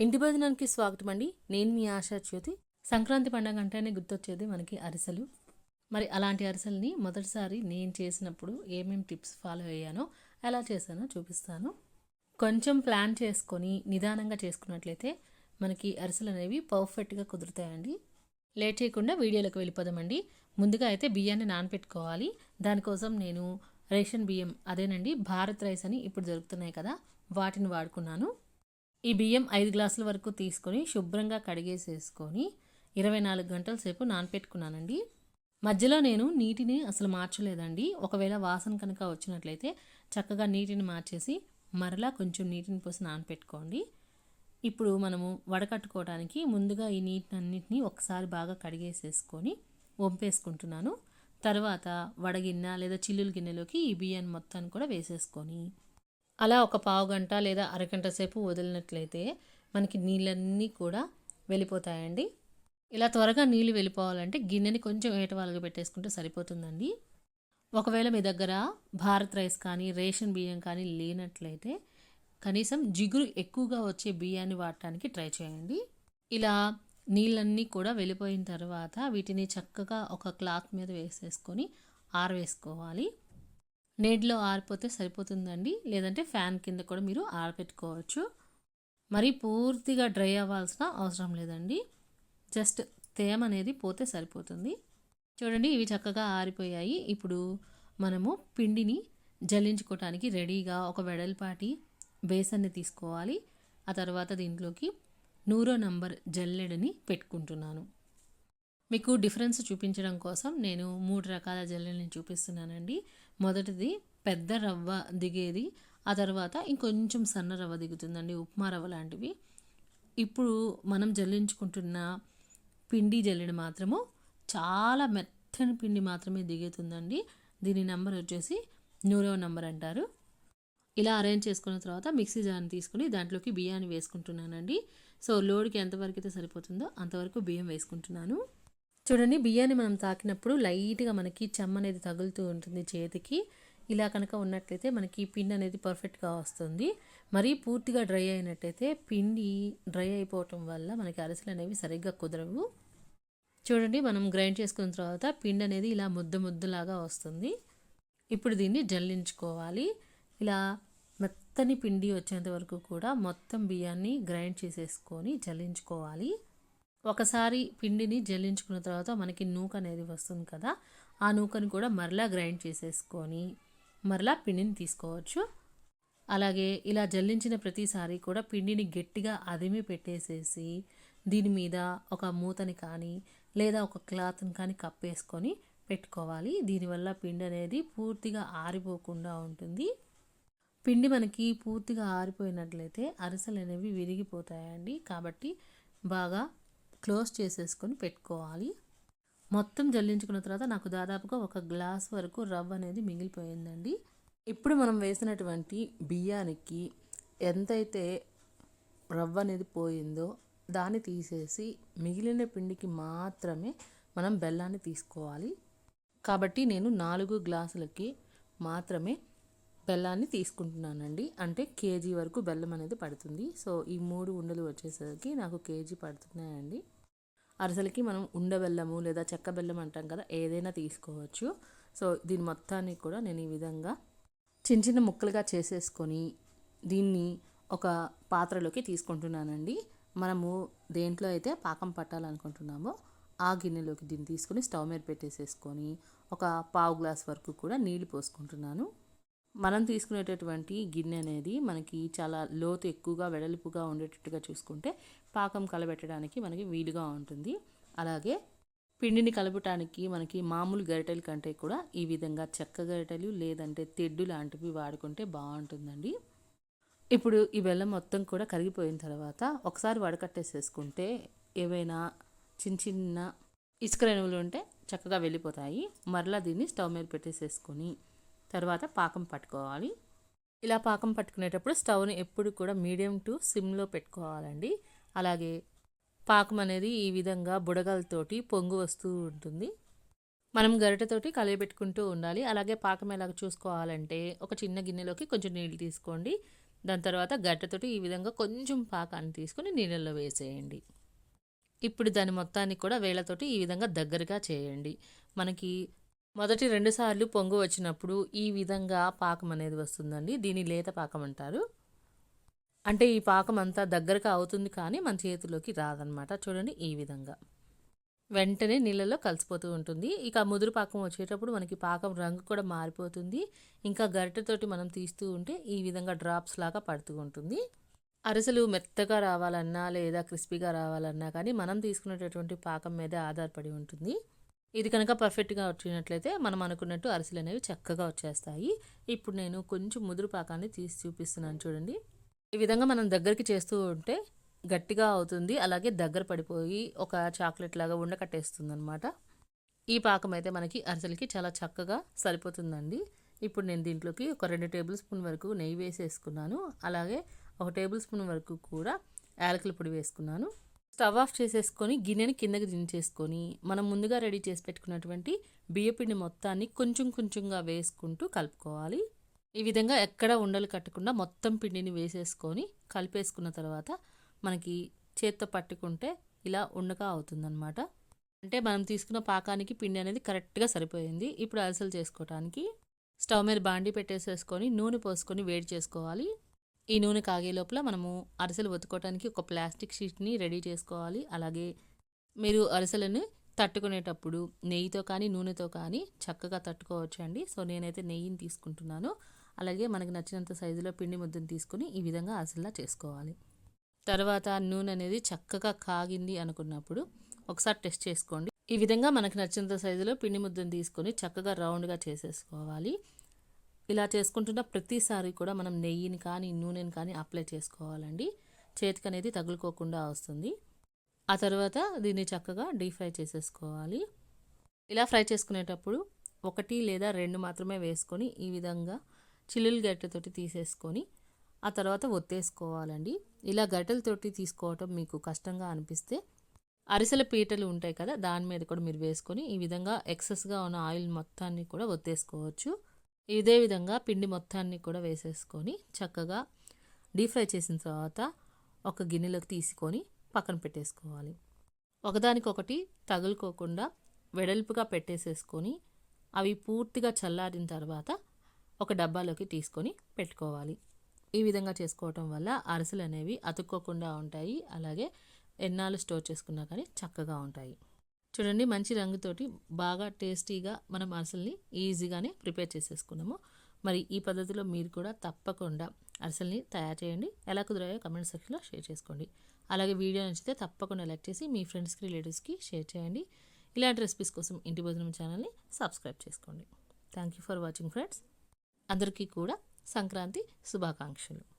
ఇంటి భోజనానికి స్వాగతం అండి నేను మీ ఆశా జ్యోతి. సంక్రాంతి పండగ అంటేనే గుర్తొచ్చేది మనకి అరిసెలు. మరి అలాంటి అరిసెల్ని మొదటిసారి నేను చేసినప్పుడు ఏమేమి టిప్స్ ఫాలో అయ్యానో ఎలా చేశానో చూపిస్తాను. కొంచెం ప్లాన్ చేసుకొని నిదానంగా చేసుకున్నట్లయితే మనకి అరిసెలు అనేవి పర్ఫెక్ట్గా కుదురుతాయండి. లేట్ చేయకుండా వీడియోలోకి వెళ్ళిపోదామండి. ముందుగా అయితే బియ్యాన్ని నానపెట్టుకోవాలి. దానికోసం నేను రేషన్ బియ్యం అదేనండి భారత్ రైస్ అని ఇప్పుడు దొరుకుతున్నాయి కదా వాటిని వాడుకున్నాను. ఈ బియ్యం ఐదు గ్లాసుల వరకు తీసుకొని శుభ్రంగా కడిగేసేసుకొని ఇరవై నాలుగు గంటల సేపు నానపెట్టుకున్నానండి. మధ్యలో నేను నీటిని అసలు మార్చలేదండి. ఒకవేళ వాసన కనుక వచ్చినట్లయితే చక్కగా నీటిని మార్చేసి మరలా కొంచెం నీటిని పోసి నానపెట్టుకోండి. ఇప్పుడు మనము వడకట్టుకోవడానికి ముందుగా ఈ నీటిని అన్నిటిని ఒకసారి బాగా కడిగేసేసుకొని వంపేసుకుంటున్నాను. తర్వాత వడగిన్నె లేదా చిల్లుల గిన్నెలోకి ఈ బియ్యాన్ని మొత్తాన్ని కూడా వేసేసుకొని అలా ఒక పావు గంట లేదా అరగంట సేపు వదిలినట్లయితే మనకి నీళ్ళన్నీ కూడా వెళ్ళిపోతాయండి. ఇలా త్వరగా నీళ్ళు వెళ్ళిపోవాలంటే గిన్నెని కొంచెం ఏటవాలుగా పెట్టేసుకుంటే సరిపోతుందండి. ఒకవేళ మీ దగ్గర భారత్ రైస్ కానీ రేషన్ బియ్యం కానీ లేనట్లయితే కనీసం జిగురు ఎక్కువగా వచ్చే బియ్యాన్ని వాడటానికి ట్రై చేయండి. ఇలా నీళ్ళన్నీ కూడా వెళ్ళిపోయిన తర్వాత వీటిని చక్కగా ఒక క్లాత్ మీద వేసేసుకొని ఆరవేసుకోవాలి. నీటిలో ఆరిపోతే సరిపోతుందండి. లేదంటే ఫ్యాన్ కింద కూడా మీరు ఆరబెట్టుకోవచ్చు మరి పూర్తిగా డ్రై అవ్వాల్సిన అవసరం లేదండి. జస్ట్ తేమ అనేది పోతే సరిపోతుంది. చూడండి ఇవి చక్కగా ఆరిపోయాయి. ఇప్పుడు మనము పిండిని జల్లించుకోవటానికి రెడీగా ఒక వెడల్పాటి బేసన్ని తీసుకోవాలి. ఆ తర్వాత దీంట్లోకి నూరో నంబర్ జల్లెడని పెట్టుకుంటున్నాను. మీకు డిఫరెన్స్ చూపించడం కోసం నేను మూడు రకాల జల్లెడని చూపిస్తున్నానండి. మొదటిది పెద్ద రవ్వ దిగేది ఆ తర్వాత ఇంకొంచెం సన్న రవ్వ దిగుతుందండి ఉప్మా రవ్వ లాంటివి. ఇప్పుడు మనం జల్లించుకుంటున్న పిండి జల్లెడ మాత్రము చాలా మెత్తని పిండి మాత్రమే దిగుతుందండి. దీని నెంబర్ వచ్చేసి నూరవ నెంబర్ అంటారు. ఇలా అరేంజ్ చేసుకున్న తర్వాత మిక్సీ జార్ని తీసుకుని దాంట్లోకి బియ్యాన్ని వేసుకుంటున్నానండి. సో లోడ్కి ఎంతవరకు అయితే సరిపోతుందో అంతవరకు బియ్యం వేసుకుంటున్నాను. చూడండి బియ్యాన్ని మనం తాకినప్పుడు లైట్గా మనకి చెమ్మ అనేది తగులుతూ ఉంటుంది చేతికి. ఇలా కనుక ఉన్నట్లయితే మనకి పిండి అనేది పర్ఫెక్ట్గా వస్తుంది. మరీ పూర్తిగా డ్రై అయినట్టయితే పిండి డ్రై అయిపోవటం వల్ల మనకి అరిసెలు అనేవి సరిగ్గా కుదరవు. చూడండి మనం గ్రైండ్ చేసుకున్న తర్వాత పిండి అనేది ఇలా ముద్ద ముద్దలాగా వస్తుంది. ఇప్పుడు దీన్ని జల్లించుకోవాలి. ఇలా మెత్తని పిండి వచ్చేంత వరకు కూడా మొత్తం బియ్యాన్ని గ్రైండ్ చేసేసుకొని జల్లించుకోవాలి. ఒకసారి పిండిని జల్లించుకున్న తర్వాత మనకి నూక అనేది వస్తుంది కదా ఆ నూకని కూడా మరలా గ్రైండ్ చేసేసుకొని మరలా పిండిని తీసుకోవచ్చు. అలాగే ఇలా జల్లించిన ప్రతిసారి కూడా పిండిని గట్టిగా అదిమి పెట్టేసేసి దీని మీద ఒక మూతని కానీ లేదా ఒక క్లాత్ని కానీ కప్పేసుకొని పెట్టుకోవాలి. దీనివల్ల పిండి అనేది పూర్తిగా ఆరిపోకుండా ఉంటుంది. పిండి మనకి పూర్తిగా ఆరిపోయినట్లయితే అరిసెలు అనేవి విరిగిపోతాయండి. కాబట్టి బాగా క్లోజ్ చేసేసుకొని పెట్టుకోవాలి. మొత్తం జల్లించుకున్న తర్వాత నాకు దాదాపుగా ఒక గ్లాస్ వరకు రవ్వ అనేది మిగిలిపోయిందండి. ఇప్పుడు మనం వేసినటువంటి బియ్యానికి ఎంతైతే రవ్వ అనేది పోయిందో దాన్ని తీసేసి మిగిలిన పిండికి మాత్రమే మనం బెల్లాన్ని తీసుకోవాలి. కాబట్టి నేను నాలుగు గ్లాసులకి మాత్రమే బెల్లాన్ని తీసుకుంటున్నానండి. అంటే కేజీ వరకు బెల్లం అనేది పడుతుంది. సో ఈ మూడు ఉండలు వచ్చేసరికి నాకు కేజీ పడుతున్నాయండి. అరిసెలకి మనం ఉండబెల్లము లేదా చెక్క బెల్లం అంటాం కదా ఏదైనా తీసుకోవచ్చు. సో దీని మొత్తాన్ని కూడా నేను ఈ విధంగా చిన్న చిన్న ముక్కలుగా చేసేసుకొని దీన్ని ఒక పాత్రలోకి తీసుకుంటున్నానండి. మనము దేంట్లో అయితే పాకం పట్టాలనుకుంటున్నామో ఆ గిన్నెలోకి దీన్ని తీసుకొని స్టవ్ మీద పెట్టేసేసుకొని ఒక పావు గ్లాస్ వరకు కూడా నీళ్ళు పోసుకుంటున్నాను. మనం తీసుకునేటటువంటి గిన్నె అనేది మనకి చాలా లోతు ఎక్కువగా వెడల్పుగా ఉండేటట్టుగా చూసుకుంటే పాకం కలబెట్టడానికి మనకి వీలుగా ఉంటుంది. అలాగే పిండిని కలపటానికి మనకి మామూలు గరిటెల కంటే కూడా ఈ విధంగా చెక్క గరిటెలు లేదంటే తెడ్డు లాంటివి వాడుకుంటే బాగుంటుందండి. ఇప్పుడు ఈ బెల్లం మొత్తం కూడా కరిగిపోయిన తర్వాత ఒకసారి వడకట్టేసేసుకుంటే ఏవైనా చిన్న చిన్న ఇసుక రేణువులు ఉంటే చక్కగా వెళ్ళిపోతాయి. మరలా దీన్ని స్టవ్ మీద పెట్టేసేసుకొని తర్వాత పాకం పట్టుకోవాలి. ఇలా పాకం పట్టుకునేటప్పుడు స్టవ్ని ఎప్పుడు కూడా మీడియం టు సిమ్లో పెట్టుకోవాలండి. అలాగే పాకం అనేది ఈ విధంగా బుడగలతోటి పొంగు వస్తూ ఉంటుంది. మనం గరిటెతోటి కలియబెట్టుకుంటూ ఉండాలి. అలాగే పాకం ఎలాగ చూసుకోవాలంటే ఒక చిన్న గిన్నెలోకి కొంచెం నీళ్ళు తీసుకోండి. దాని తర్వాత గరిటెతోటి ఈ విధంగా కొంచెం పాకాన్ని తీసుకొని నీళ్ళల్లో వేసేయండి. ఇప్పుడు దాని మొత్తాన్ని కూడా వేళ్ళతోటి ఈ విధంగా దగ్గరగా చేయండి. మనకి మొదటి రెండుసార్లు పొంగు వచ్చినప్పుడు ఈ విధంగా పాకం అనేది వస్తుందండి. దీని లేత పాకం అంటారు. అంటే ఈ పాకం అంతా దగ్గరగా అవుతుంది కానీ మన చేతిలోకి రాదనమాట చూడండి ఈ విధంగా. వెంటనే నీళ్ళలో కలిసిపోతూ ఉంటుంది. ఇక ముదురు పాకం వచ్చేటప్పుడు మనకి పాకం రంగు కూడా మారిపోతుంది. ఇంకా గరిటెతోటి మనం తీస్తూ ఉంటే ఈ విధంగా డ్రాప్స్ లాగా పడుతూ ఉంటుంది. అరిసెలు మెత్తగా రావాలన్నా లేదా క్రిస్పీగా రావాలన్నా కానీ మనం తీసుకునేటటువంటి పాకం మీద ఆధారపడి ఉంటుంది. ఇది కనుక పర్ఫెక్ట్గా వచ్చినట్లయితే మనం అనుకున్నట్టు అరిసెలు అనేవి చక్కగా వచ్చేస్తాయి. ఇప్పుడు నేను కొంచెం ముదురు పాకాన్ని తీసి చూపిస్తున్నాను చూడండి. ఈ విధంగా మనం దగ్గరికి చేస్తూ ఉంటే గట్టిగా అవుతుంది. అలాగే దగ్గర పడిపోయి ఒక చాక్లెట్ లాగా ఉండకట్టేస్తుంది అనమాట ఈ పాకం అయితే మనకి అరిసెలకి చాలా చక్కగా సరిపోతుందండి. ఇప్పుడు నేను దీంట్లోకి ఒక రెండు టేబుల్ స్పూన్ వరకు నెయ్యి వేసేసుకున్నాను. అలాగే ఒక టేబుల్ స్పూన్ వరకు కూడా యాలకుల పొడి వేసుకున్నాను. స్టవ్ ఆఫ్ చేసేసుకొని గిన్నెని కిందకి దించేసుకొని మనం ముందుగా రెడీ చేసి పెట్టుకున్నటువంటి బియ్యపిండి మొత్తాన్ని కొంచెం కొంచెంగా వేసుకుంటూ కలుపుకోవాలి. ఈ విధంగా ఎక్కడ ఉండలు కట్టకుండా మొత్తం పిండిని వేసేసుకొని కలిపేసుకున్న తర్వాత మనకి చేత్తో పట్టుకుంటే ఇలా ఉండగా అవుతుందన్నమాట. అంటే మనం తీసుకున్న పాకానికి పిండి అనేది కరెక్ట్గా సరిపోయింది. ఇప్పుడు అలసలు చేసుకోవటానికి స్టవ్ మీద బాండి పెట్టేసేసుకొని నూనె పోసుకొని వేడి చేసుకోవాలి. ఈ నూనె కాగే లోపల మనము అరిసెలు ఒత్తుకోవడానికి ఒక ప్లాస్టిక్ షీట్ని రెడీ చేసుకోవాలి. అలాగే మీరు అరిసెలను తట్టుకునేటప్పుడు నెయ్యితో కానీ నూనెతో కానీ చక్కగా తట్టుకోవచ్చు అండి సో నేనైతే నెయ్యిని తీసుకుంటున్నాను. అలాగే మనకి నచ్చినంత సైజులో పిండి ముద్దను తీసుకుని ఈ విధంగా అరిసెల్లా చేసుకోవాలి. తర్వాత నూనె అనేది చక్కగా కాగింది అనుకున్నప్పుడు ఒకసారి టెస్ట్ చేసుకోండి. ఈ విధంగా మనకు నచ్చినంత సైజులో పిండి ముద్దను తీసుకొని చక్కగా రౌండ్గా చేసేసుకోవాలి. ఇలా చేసుకుంటున్న ప్రతిసారి కూడా మనం నెయ్యిని కానీ నూనెని కానీ అప్లై చేసుకోవాలండి. చేతికి అనేది తగులుకోకుండా వస్తుంది. ఆ తర్వాత దీన్ని చక్కగా డీప్ ఫ్రై చేసేసుకోవాలి. ఇలా ఫ్రై చేసుకునేటప్పుడు ఒకటి లేదా రెండు మాత్రమే వేసుకొని ఈ విధంగా చిల్లులు గట్టెతోటి తీసేసుకొని ఆ తర్వాత ఒత్తేసుకోవాలండి. ఇలా గట్టెలతోటి తీసుకోవటం మీకు కష్టంగా అనిపిస్తే అరిసెల పీటలు ఉంటాయి కదా దాని మీద కూడా మీరు వేసుకొని ఈ విధంగా ఎక్సెస్గా ఉన్న ఆయిల్ మొత్తాన్ని కూడా ఒత్తేసుకోవచ్చు. ఇదే విధంగా పిండి మొత్తాన్ని కూడా వేసేసుకొని చక్కగా డీప్ ఫ్రై చేసిన తర్వాత ఒక గిన్నెలోకి తీసుకొని పక్కన పెట్టేసుకోవాలి. ఒకదానికొకటి తగులుకోకుండా వెడల్పుగా పెట్టేసేసుకొని అవి పూర్తిగా చల్లారిన తర్వాత ఒక డబ్బాలోకి తీసుకొని పెట్టుకోవాలి. ఈ విధంగా చేసుకోవటం వల్ల అరిసెలు అనేవి అతుక్కోకుండా ఉంటాయి. అలాగే ఎన్నాళ్ళు స్టోర్ చేసుకున్నా కానీ చక్కగా ఉంటాయి. చూడండి మంచి రంగుతోటి బాగా టేస్టీగా మనం అరసల్ని ఈజీగానే ప్రిపేర్ చేసేసుకున్నాము. మరి ఈ పద్ధతిలో మీరు కూడా తప్పకుండా అరసల్ని తయారు చేయండి. ఎలా కుదిరాయో కమెంట్ సెక్షన్లో షేర్ చేసుకోండి. అలాగే వీడియో నచ్చితే తప్పకుండా లైక్ చేసి మీ ఫ్రెండ్స్కి రిలేటివ్స్కి షేర్ చేయండి. ఇలాంటి రెసిపీస్ కోసం ఇంటి భోజనం ఛానల్ని సబ్స్క్రైబ్ చేసుకోండి. Thank you for watching friends అందరికీ కూడా సంక్రాంతి శుభాకాంక్షలు.